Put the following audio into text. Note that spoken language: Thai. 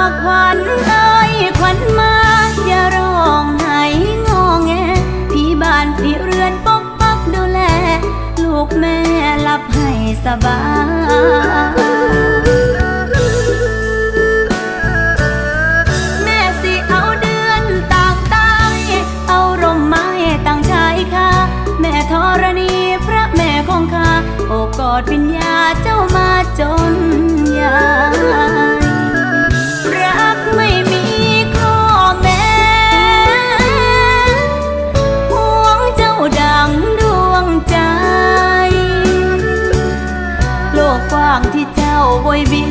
ว่าขวัญเอ้ยขวัญมาอย่าร้องไห้งอแงพี่บ้านพี่เรือนปกปักดูแล ลูกแม่หลับให้สบายแม่สิเอาเดือนต่างตายเอาร่มไม้ต่างชายค่ะแม่ธรณีพระแม่ของข้าโอบกอดวิญญาเจ้ามาจน กว้างที่เจ้าบ่ยบิน